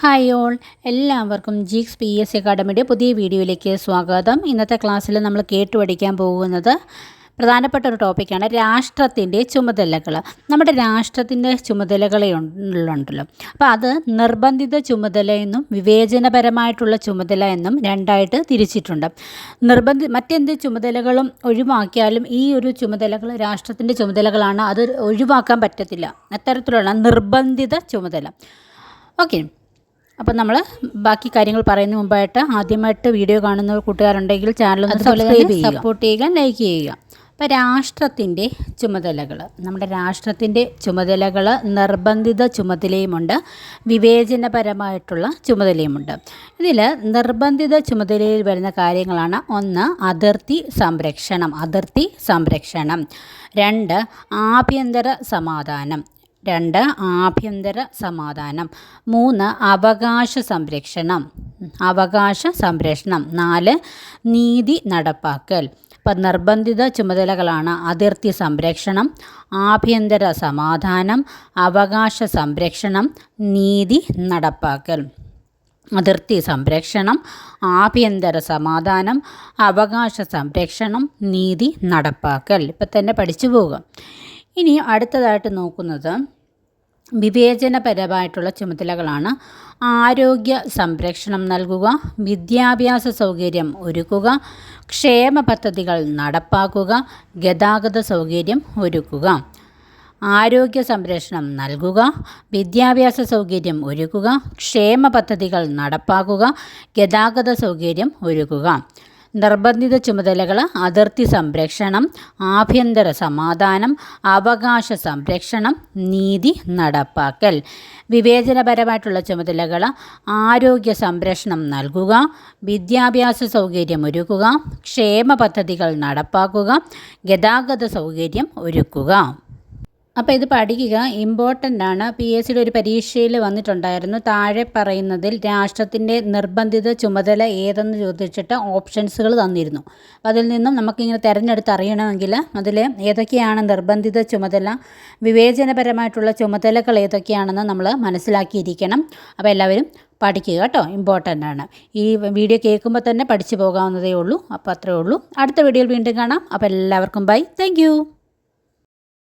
Hi all എല്ലാവർക്കും geeks P S അക്കാഡമിയുടെ പുതിയ വീഡിയോയിലേക്ക് സ്വാഗതം. ഇന്നത്തെ ക്ലാസ്സിൽ നമ്മൾ കേട്ടു പഠിക്കാൻ പോകുന്നത് പ്രധാനപ്പെട്ട ഒരു ടോപ്പിക്കാണ് രാഷ്ട്രത്തിന്റെ ചുമതലകൾ. നമ്മുടെ രാഷ്ട്രത്തിന്റെ ചുമതലകളുണ്ടല്ലോ അപ്പോൾ അത് നിർബന്ധിത ചുമതല എന്നും വിവേചനപരമായിട്ടുള്ള ചുമതല എന്നും രണ്ടായിട്ട് തിരിച്ചിട്ടുണ്ട്. നിർബന്ധി മറ്റെന്ത് ചുമതലകളും ഒഴിവാക്കിയാലും ഈ ഒരു ചുമതലകൾ രാഷ്ട്രത്തിന്റെ ചുമതലകളാണ് അത് ഒഴിവാക്കാൻ പറ്റത്തില്ല. അത്തരത്തിലുള്ള നിർബന്ധിത ചുമതല. ഓക്കെ അപ്പം നമ്മൾ ബാക്കി കാര്യങ്ങൾ പറയുന്ന മുമ്പായിട്ട് ആദ്യമായിട്ട് വീഡിയോ കാണുന്ന കൂട്ടുകാരുണ്ടെങ്കിൽ ചാനൽ സബ്സ്ക്രൈബ് ചെയ്യുക. സപ്പോർട്ട് ചെയ്യുക ലൈക്ക് ചെയ്യുക. അപ്പോൾ രാഷ്ട്രത്തിന്റെ ചുമതലകൾ നമ്മുടെ രാഷ്ട്രത്തിന്റെ ചുമതലകൾ നിർബന്ധിത ചുമതലയുമുണ്ട് വിവേചനപരമായിട്ടുള്ള ചുമതലയുമുണ്ട്. ഇതിൽ നിർബന്ധിത ചുമതലയിൽ വരുന്ന കാര്യങ്ങളാണ് ഒന്ന് അതിർത്തി സംരക്ഷണം അതിർത്തി സംരക്ഷണം. രണ്ട് ആഭ്യന്തര സമാധാനം. രണ്ട് ആഭ്യന്തര സമാധാനം. മൂന്ന് അവകാശ സംരക്ഷണം. അവകാശ സംരക്ഷണം. നാല് നീതി നടപ്പാക്കൽ. ഇപ്പം നിർബന്ധിത ചുമതലകളാണ് അതിർത്തി സംരക്ഷണം ആഭ്യന്തര സമാധാനം അവകാശ സംരക്ഷണം നീതി നടപ്പാക്കൽ. അതിർത്തി സംരക്ഷണം ആഭ്യന്തര സമാധാനം അവകാശ സംരക്ഷണം നീതി നടപ്പാക്കൽ. ഇപ്പം തന്നെ പഠിച്ചു പോകുക ഇനി അടുത്തതായിട്ട് നോക്കുന്നത് വിവേചനപരമായിട്ടുള്ള ചുമതലകളാണ്. ആരോഗ്യ സംരക്ഷണം നൽകുക വിദ്യാഭ്യാസ സൗകര്യം ഒരുക്കുക ക്ഷേമ പദ്ധതികൾ നടപ്പാക്കുക ഗതാഗത സൗകര്യം ഒരുക്കുക. ആരോഗ്യ സംരക്ഷണം നൽകുക വിദ്യാഭ്യാസ സൗകര്യം ഒരുക്കുക ക്ഷേമ പദ്ധതികൾ നടപ്പാക്കുക ഗതാഗത സൗകര്യം ഒരുക്കുക. നിർബന്ധിത ചുമതലകൾ അതിർത്തി സംരക്ഷണം ആഭ്യന്തര സമാധാനം അവകാശ സംരക്ഷണം നീതി നടപ്പാക്കൽ. വിവേചനപരമായിട്ടുള്ള ചുമതലകൾ ആരോഗ്യ സംരക്ഷണം നൽകുക വിദ്യാഭ്യാസ സൗകര്യം ഒരുക്കുക ക്ഷേമ പദ്ധതികൾ നടപ്പാക്കുക ഗതാഗത സൗകര്യം ഒരുക്കുക. അപ്പോൾ ഇത് പഠിക്കുക. ഇമ്പോർട്ടന്റ് ആണ്. പി എസ് സിയുടെ ഒരു പരീക്ഷയിൽ വന്നിട്ടുണ്ടായിരുന്നു. താഴെ പറയുന്നതിൽ രാഷ്ട്രത്തിന്റെ നിർബന്ധിത ചുമതല ഏതെന്ന് ചോദിച്ചിട്ട് ഓപ്ഷൻസുകൾ തന്നിരുന്നു. അപ്പോൾ അതിൽ നിന്നും നമുക്കിങ്ങനെ തിരഞ്ഞെടുത്ത് അറിയണമെങ്കിൽ അതിൽ ഏതൊക്കെയാണ് നിർബന്ധിത ചുമതല വിവേചനപരമായിട്ടുള്ള ചുമതലകൾ ഏതൊക്കെയാണെന്ന് നമ്മൾ മനസ്സിലാക്കിയിരിക്കണം. അപ്പോൾ എല്ലാവരും പഠിക്കുക കേട്ടോ. ഇമ്പോർട്ടന്റ് ആണ്. ഈ വീഡിയോ കേൾക്കുമ്പോൾ തന്നെ പഠിച്ചു പോകാവുന്നതേ ഉള്ളൂ. അപ്പോൾ അത്രേ ഉള്ളൂ. അടുത്ത വീഡിയോയിൽ വീണ്ടും കാണാം. അപ്പോൾ എല്ലാവർക്കും ബൈ താങ്ക്